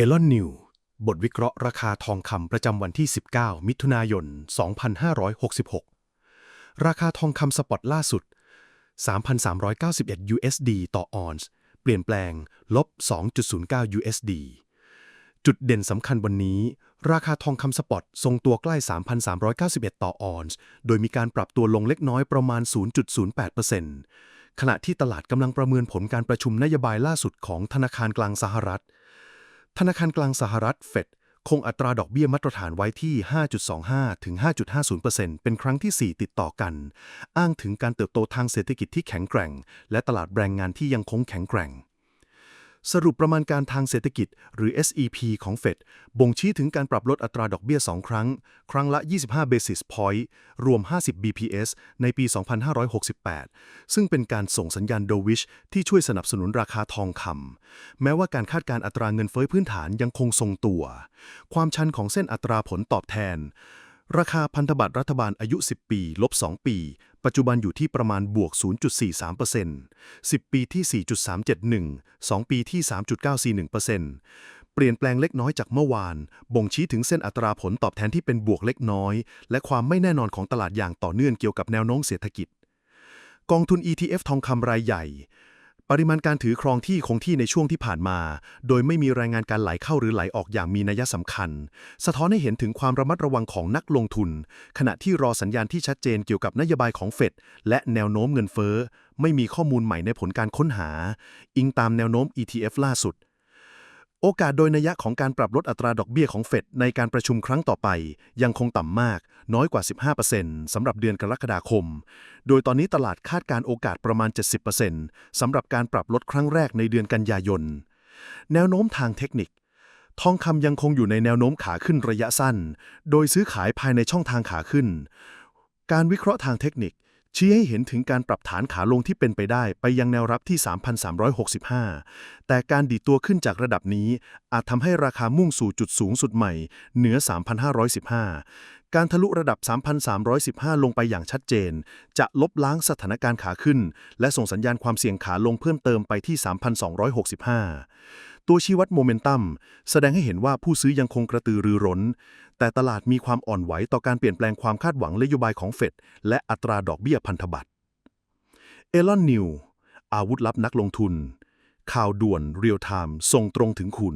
เอลอนนิวบทวิเคราะห์ราคาทองคำประจำวันที่ 19 มิถุนายน 2566 ราคาทองคำสปอตล่าสุด 3,391 USD ต่อออนซ์ เปลี่ยนแปลง ลบ 2.09 USD จุดเด่นสำคัญวันนี้ ราคาทองคำสปอตทรงตัวใกล้ 3,391 ต่อออนซ์ โดยมีการปรับตัวลงเล็กน้อยประมาณ 0.08%ขณะที่ตลาดกำลังประเมินผลการประชุมนโยบายล่าสุดของธนาคารกลางสหรัฐ ธนาคารกลางสหรัฐเฟดคงอัตราดอกเบี้ยมาตรฐานไว้ที่ 5.25 ถึง 5.50%เป็นครั้งที่ 4 ติดต่อกัน อ้างถึงการเติบโตทางเศรษฐกิจที่แข็งแกร่ง และตลาดแรงงานที่ยังคงแข็งแกร่ง สรุปประมาณการทางเศรษฐกิจ หรือ SEP ของเฟดบ่งชี้ถึงการปรับลดอัตราดอกเบี้ย 2 ครั้ง ครั้งละ 25 basis point รวม 50 BPS ในปี 2568 ซึ่งเป็นการส่งสัญญาณโดวิชที่ช่วยสนับสนุนราคาทองคำ แม้ว่าการคาดการอัตราเงินเฟ้อพื้นฐานยังคงทรงตัว ความชันของเส้นอัตราผลตอบแทน ราคาพันธบัตรรัฐบาลอายุ 10 ปี ลบ 2 ปี ปัจจุบันอยู่ที่ประมาณบวก 0.43% 10 ปีที่ 4.371 2 ปีที่ 3.941%เปลี่ยนแปลงเล็กน้อยจากเมื่อวาน บ่งชี้ถึงเส้นอัตราผลตอบแทนที่เป็นบวกเล็กน้อย และความไม่แน่นอนของตลาดอย่างต่อเนื่องเกี่ยวกับแนวโน้มเศรษฐกิจ กองทุน ETF ทองคำรายใหญ่ ปริมาณการถือครองที่คงที่ในช่วงที่ผ่านมา โดยไม่มีรายงานการไหลเข้าหรือไหลออกอย่างมีนัยสำคัญ สะท้อนให้เห็นถึงความระมัดระวังของนักลงทุน ขณะที่รอสัญญาณที่ชัดเจนเกี่ยวกับนโยบายของเฟดและแนวโน้มเงินเฟ้อ ไม่มีข้อมูลใหม่ในผลการค้นหา อิงตามแนวโน้ม ETF ล่าสุด โอกาสโดยนัยของการปรับลดอัตราดอกเบี้ยของเฟดในการประชุมครั้งต่อไป ยังคงต่ำมาก น้อยกว่า 15%สำหรับเดือนกรกฎาคม โดยตอนนี้ตลาดคาดการโอกาสประมาณ 70%สำหรับการปรับลดครั้งแรกในเดือนกันยายน แนวโน้มทางเทคนิค ทองคำยังคงอยู่ในแนวโน้มขาขึ้นระยะสั้น โดยซื้อขายภายในช่องทางขาขึ้น การวิเคราะห์ทางเทคนิค ชี้ให้เห็นถึงการปรับฐานขาลงที่เป็นไปได้ไปยังแนวรับที่ 3,365 แต่การดีตัวขึ้นจากระดับนี้ อาจทำให้ราคามุ่งสู่จุดสูงสุดใหม่ เหนือ 3,515 การทะลุระดับ 3,315 ลงไปอย่างชัดเจน จะลบล้างสถานการณ์ขาขึ้น และส่งสัญญาณความเสี่ยงขาลงเพิ่มเติมไปที่ 3,265 ตัวชี้วัดโมเมนตัมแสดงให้เห็นว่าผู้ซื้อยังคงกระตือรือร้น แต่ตลาดมีความอ่อนไหวต่อการเปลี่ยนแปลงความคาดหวังนโยบายของเฟดและอัตราดอกเบี้ยพันธบัตรเอลอนนิวอาวุธลับนักลงทุน ข่าวด่วนเรียลไทม์ส่งตรงถึงคุณ